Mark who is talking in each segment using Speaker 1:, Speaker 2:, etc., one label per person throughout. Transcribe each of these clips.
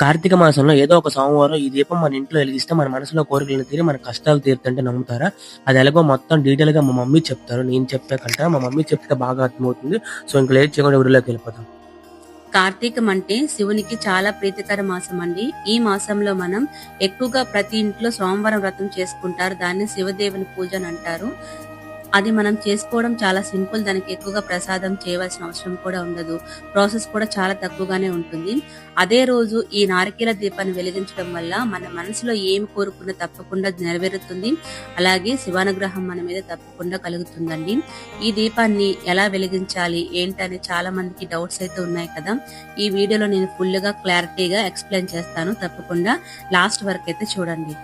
Speaker 1: కార్తీక మాసంలో ఏదో ఒక సోమవారం ఈ దీపం మన ఇంట్లో వెలిగిస్తే మన మనసులో కోరికలను తీరి మన కష్టాలు తీరుతుంటే నమ్ముతారా? అది ఎలాగో మొత్తం డీటెయిల్గా మా మమ్మీ చెప్తారు. నేను చెప్పే కంటే మా మమ్మీ చెప్తే బాగా అర్థమవుతుంది. సో ఇంకా లేట్ చేయకుండా ఊరిలోకి వెళ్ళిపోతాం
Speaker 2: కార్తీకం అంటే శివునికి చాలా ప్రీతికర మాసం అండి ఈ మాసంలో మనం ఎక్కువగా ప్రతి ఇంట్లో సోమవారం వ్రతం చేసుకుంటారు. దాన్ని శివదేవుని పూజ అని అంటారు. అది మనం చేసుకోవడం చాలా సింపుల్ దానికి ఎక్కువగా ప్రసాదం చేయవలసిన అవసరం కూడా ఉండదు. ప్రాసెస్ కూడా చాలా తక్కువగానే ఉంటుంది. అదే రోజు ఈ నారికేల దీపాన్ని వెలిగించడం వల్ల మన మనసులో ఏం కోరుకున్నా తప్పకుండా నెరవేరుతుంది. అలాగే శివానుగ్రహం మన మీద తప్పకుండా కలుగుతుందండి. ఈ దీపాన్ని ఎలా వెలిగించాలి ఏంటని చాలా మందికి డౌట్స్ అయితే ఉన్నాయి కదా. ఈ వీడియోలో నేను ఫుల్గా క్లారిటీగా ఎక్స్ప్లెయిన్ చేస్తాను. తప్పకుండా లాస్ట్ వరకు అయితే చూడండి.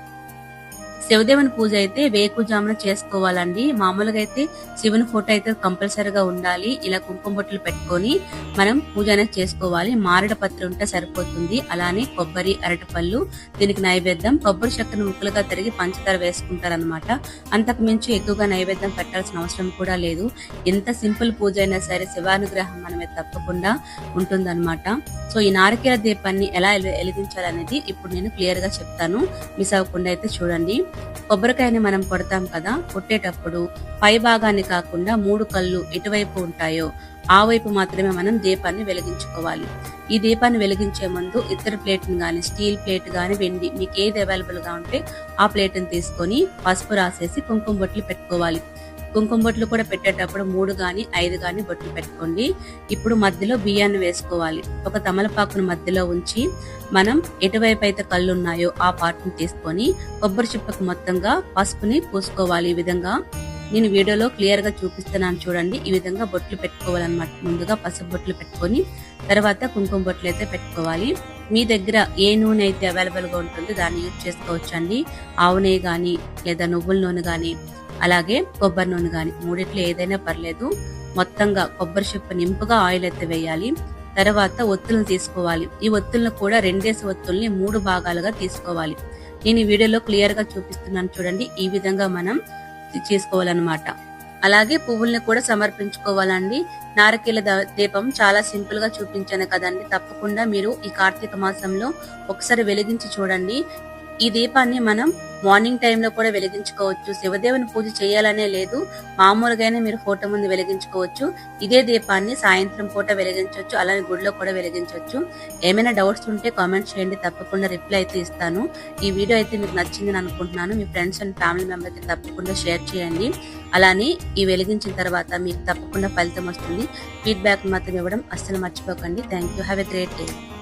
Speaker 2: శివదేవుని పూజ అయితే వేకుజామున చేసుకోవాలండి. మామూలుగా అయితే శివుని ఫోటో అయితే కంపల్సరీగా ఉండాలి. ఇలా కుంకుమ బొట్టులు పెట్టుకొని మనం పూజ అనేది చేసుకోవాలి. మారడ పత్రి ఉంటే సరిపోతుంది. అలానే కొబ్బరి అరటిపళ్ళు దీనికి నైవేద్యం. కొబ్బరి చెక్కను ముక్కలుగా తిరిగి పంచదార వేసుకుంటారు అనమాట అంతకు మించి ఎక్కువగా నైవేద్యం పెట్టాల్సిన అవసరం కూడా లేదు. ఎంత సింపుల్ పూజ అయినా సరే శివానుగ్రహం మన మీద తప్పకుండా ఉంటుందన్నమాట. సో ఈ నారికేల దీపాన్ని ఎలా వెలిగించాలి వెలిగించాలనేది ఇప్పుడు నేను క్లియర్గా చెప్తాను. మిస్ అవ్వకుండా అయితే చూడండి. కొబ్బరికాయని మనం కొడతాం కదా కొట్టేటప్పుడు పై భాగాన్ని కాకుండా మూడు కళ్ళు ఎటువైపు ఉంటాయో ఆ వైపు మాత్రమే మనం దీపాన్ని వెలిగించుకోవాలి. ఈ దీపాన్ని వెలిగించే ముందు ఇతర ప్లేట్ గాని స్టీల్ ప్లేట్ కానీ వెండి మీకు ఏది అవైలబుల్గా ఉంటే ఆ ప్లేట్ని తీసుకొని పసుపు రాసేసి కుంకుమ బొట్లు పెట్టుకోవాలి. కుంకుమ బొట్లు కూడా పెట్టేటప్పుడు మూడు గాని ఐదు గాని బొట్లు పెట్టుకోండి. ఇప్పుడు మధ్యలో బియ్యాన్ని వేసుకోవాలి. ఒక తమలపాకును మధ్యలో ఉంచి మనం ఎటువైపు అయితే కళ్ళు ఉన్నాయో ఆ పార్ట్ని తీసుకొని కొబ్బరి చిప్పకు మొత్తంగా పసుపుని పూసుకోవాలి ఈ విధంగా. నేను వీడియోలో క్లియర్గా చూపిస్తున్నాను చూడండి. ఈ విధంగా బొట్లు పెట్టుకోవాలన్నమాట. ముందుగా పసుపు బొట్లు పెట్టుకొని తర్వాత కుంకుమ బొట్లు అయితే పెట్టుకోవాలి. మీ దగ్గర ఏ నూనె అయితే అవైలబుల్గా ఉంటుందో దాన్ని యూజ్ చేసుకోవచ్చండి. ఆవు నెయ్యి కానీ లేదా నువ్వుల నూనె కానీ అలాగే కొబ్బరి నూనె కానీ మూడిట్లో ఏదైనా పర్లేదు. మొత్తంగా కొబ్బరి చెప్పు నింపుగా ఆయిల్ అయితే వేయాలి. తర్వాత ఒత్తులను తీసుకోవాలి. ఈ ఒత్తులను కూడా రెండేసి ఒత్తుల్ని మూడు భాగాలుగా తీసుకోవాలి. నేను ఈ వీడియోలో క్లియర్గా చూపిస్తున్నాను చూడండి. ఈ విధంగా మనం చేసుకోవాలన్నమాట. అలాగే పువ్వుల్ని కూడా సమర్పించుకోవాలండి. నారకీల దీపం చాలా సింపుల్గా చూపించాను కదండి. తప్పకుండా మీరు ఈ కార్తీక మాసంలో ఒకసారి వెలిగించి చూడండి. ఈ దీపాన్ని మనం మార్నింగ్ టైంలో కూడా వెలిగించుకోవచ్చు. శివదేవుని పూజ చేయాలనే లేదు. మామూలుగానే మీరు ఫోటో ముందు వెలిగించుకోవచ్చు. ఇదే దీపాన్ని సాయంత్రం పూట వెలిగించవచ్చు. అలానే గుడిలో కూడా వెలిగించవచ్చు. ఏమైనా డౌట్స్ ఉంటే కామెంట్ చేయండి. తప్పకుండా రిప్లై అయితే ఇస్తాను. ఈ వీడియో అయితే మీకు నచ్చిందని అనుకుంటున్నాను. మీ ఫ్రెండ్స్ అండ్ ఫ్యామిలీ మెంబర్కి తప్పకుండా షేర్ చేయండి. అలానే ఈ వెలిగించిన తర్వాత మీకు తప్పకుండా ఫలితం వస్తుంది. ఫీడ్బ్యాక్ మాత్రం ఇవ్వడం అస్సలు మర్చిపోకండి. Thank you have a great day